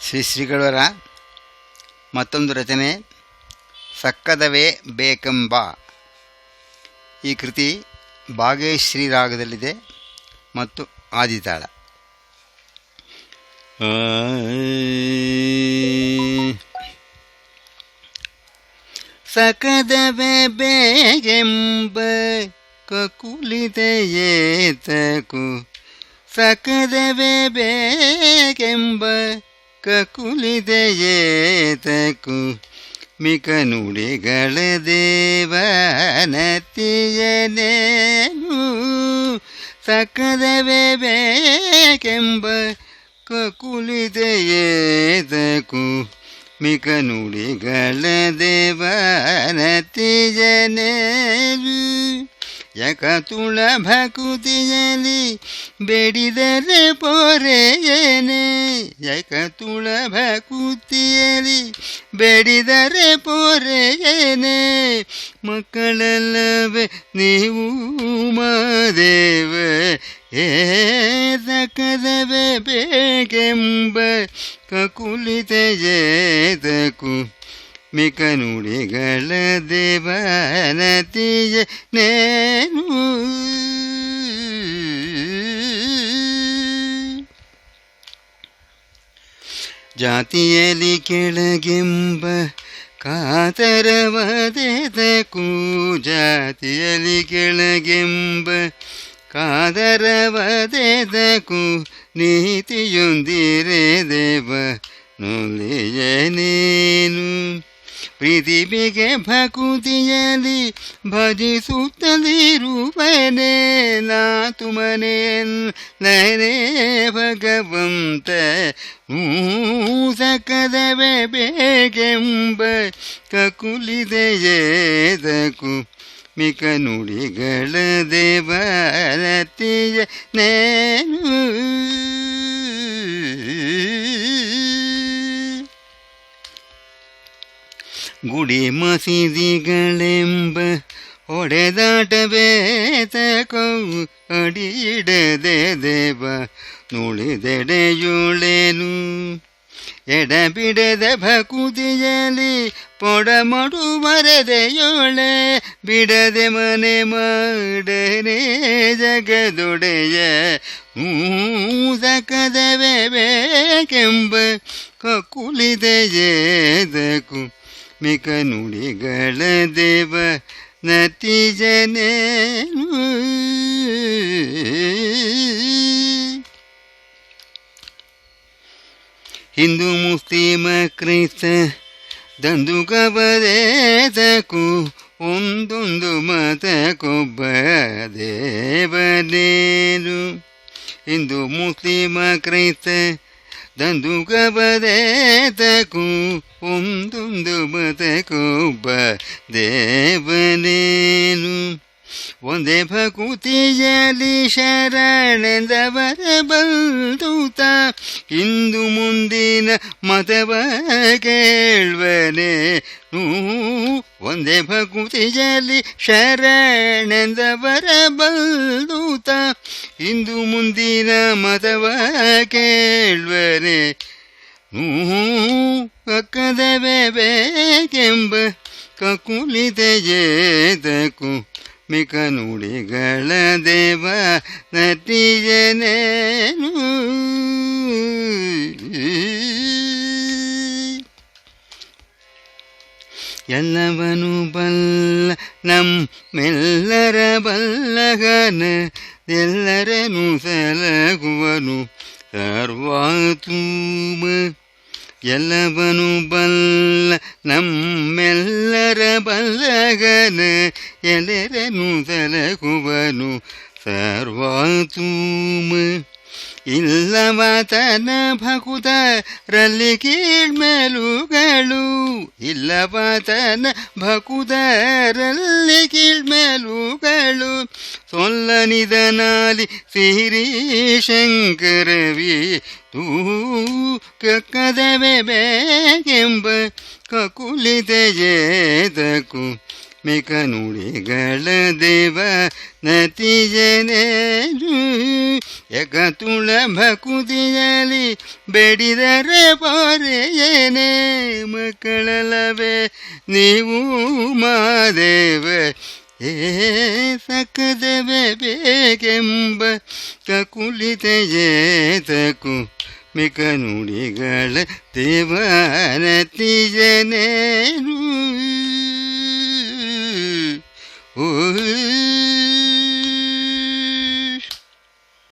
ಶ್ರೀ ಶ್ರೀಗಳವರ, ಮತ್ತೊಂದು ರಚನೆ, ಸಕ್ಕದವೇ ಬೇಕೆಂಬ. ಈ ಕೃತಿ ಭಾಗೇಶ್ರೀ ರಾಗದಲ್ಲಿದೆ ಮತ್ತು ಆದಿತಾಳ. ಸಕದವೇ ಬೇಗೆಂಬ ಕಕುಲಿದೆಯೇತಕು ಸಕದವೇ ಬೇಗೆಂಬ ಕಕುಲಿದೆಯೇತಕು ಮಿಕ ನುಡಿಗಳ ದೇವನತಿಯನೇನು, ಸಕದವೇ ಬೇಕೆಂಬ ಕಕುಲಿದೆಯೇತಕು ಮಿಕ ನುಡಿಗಳ ದೇವನತಿಯನೇನು ಯಕ ತುಳ ಭಕುತಿಯಲಿ ಬೇಡಿದರೆ ಪೊರೆಯೇನೆ. ಯಕ ತುಳ ಭಕುತಿಯಲಿ ಬೇಡಿದರೆ ಪೊರೆಯೇನೆ ಮಕ್ಕಳಲ್ಲವೇ ನೀವು ಮಾದೇವ ಏದಕದವೇ ಬೇಕೆಂಬ ಕಕುಲಿತೆಯೇದಕು ಮಿಕ ನುಡಿಗಳ ದೇವನತಿಯ ನೇನು ಜಾತಿಯಲ್ಲಿ ಕೆಳಗೆಂಬ ಕಾತರವದೆದಕು ಜಾತಿಯಲ್ಲಿ ಕೆಳಗೆಂಬ ಕಾದರವದೆದಕು ನೀತಿಯೊಂದಿರೆ ದೇವ ನುಲಿಯ ನೀನು. ಪ್ರೀತಿಬಿಗೆ ಭಕುತಿಯಲ್ಲಿ ಭಜಿಸುತ್ತಲಿರುವನೆ ತುಮನೆ ಮನೆಯಲ್ಲೇ ಭಗವಂತ ಸಕದವೇ ಬೇಗೆಂಬ ಕಕುಲಿದೆಯೇದಕು. ಮಿಕ ನುಡಿಗಳ ದೇವರತಿಯ ನೇನು ಗುಡಿ ಮಸೀದಿಗಳೆಂಬ ಹೊಡೆದಾಟವೇತಕೋ ಅಡಿಯಿಡದೆ ದೇವ ನುಳಿದೆಡೆಯುಳೇನು? ಎಡಬಿಡದ ಭಕುತಿಯಲಿ ಪೊಡಮಡು ಮರದೆಯೋಳೆ ಬಿಡದೆ ಮನೆ ಮಾಡನೆ ಜಗದೊಡೆಯ ಮೂಸಕದವೇ ಬೇಕೆಂಬ ಕಕುಲಿದೆಯೇದಕು ಮಿಕ ನುಡಿಗಳ ದೇವ ನತಿಜನೇನು ಹಿಂದೂ ಮುಸ್ಲಿಮ ಕ್ರೈಸ್ತ ದಂದುಗಬದೇದಕು ಒಂದೊಂದು ಮತಕ್ಕೊಬ್ಬ ದೇವನೇನು? ಹಿಂದೂ ಮುಸ್ಲಿಮ ಕ್ರೈಸ್ತ ದಂದುಗಬದೇದಕು ಒಂದೊಂದು ಮತಕ್ಕೊಬ್ಬ ದೇವನೇನು ಒಂದೇ ಭಕುತಿಯಲ್ಲಿ ಶರಣೆಂದವರ ಬಂದೂತ ಇಂದು ಮುಂದಿನ ಮತವ ಕೇಳ್ವನೆ ಒಂದೇ ಭಕುತಿಯಲಿ ಶರಣೆಂದವರ ಬಂದೂತ ಇಂದು ಮುಂದಿನ ಮತವ ಕೇಳ್ವನೆ ಕಕ್ಕದವೇ ಬೇಕೆಂಬ ಕಕುಲಿದೆಯೇದಕು ಮಿಕ ನುಡಿಗಳ ದೇವ ನಟಿಯನೇನು ಎಲ್ಲವನು ಬಲ್ಲ ನಮ್ಮೆಲ್ಲರ ಬಲ್ಲಗನ ಎಲ್ಲರನು ಸಲಗುವನು ಸರ್ವಾತೂಮ ಎಲ್ಲವನು ಬಲ್ಲ ನಮ್ಮೆಲ್ಲರ ಬಲ್ಲಗನ ಎಲ್ಲರನು ಸಲಗುವನು ಸರ್ವಾತೂಮ ಇಲ್ಲವಾತನ ಭಕುತರಲ್ಲಿ ರಲ್ಲಿ ಇಲ್ಲವಾತನ ಭಕುತರಲ್ಲಿ ಕೀಳ್ಮೆಲುಗಳು. ಸೊಲ್ಲನಿದನಾಲಿ ಸಿರಿ ಶಂಕರವಿ ತೂ ಕಕ್ಕದವೆ ಬೇಕೆಂಬ ಕಕುಲಿದೆಯೇದಕು ಮಿಕ ನುಡಿಗಳ ದೇವ ನತಿಜನೇರು ಎಕ ತುಳ ಭಕುತಿಯಲಿ ಬೇಡಿದರೆ ಪಾರೆಯೇನೆ. ಮಕ್ಕಳಲ್ಲವೇ ನೀವು ಮಾದೇವ. ಏ ಸಕದವೆ ಬೇಕೆಂಬ ಕಕುಲಿತ ತಕು. ಮಿಕ ನುಡಿಗಳ ದೇವನತಿಜನೇನು Ooh.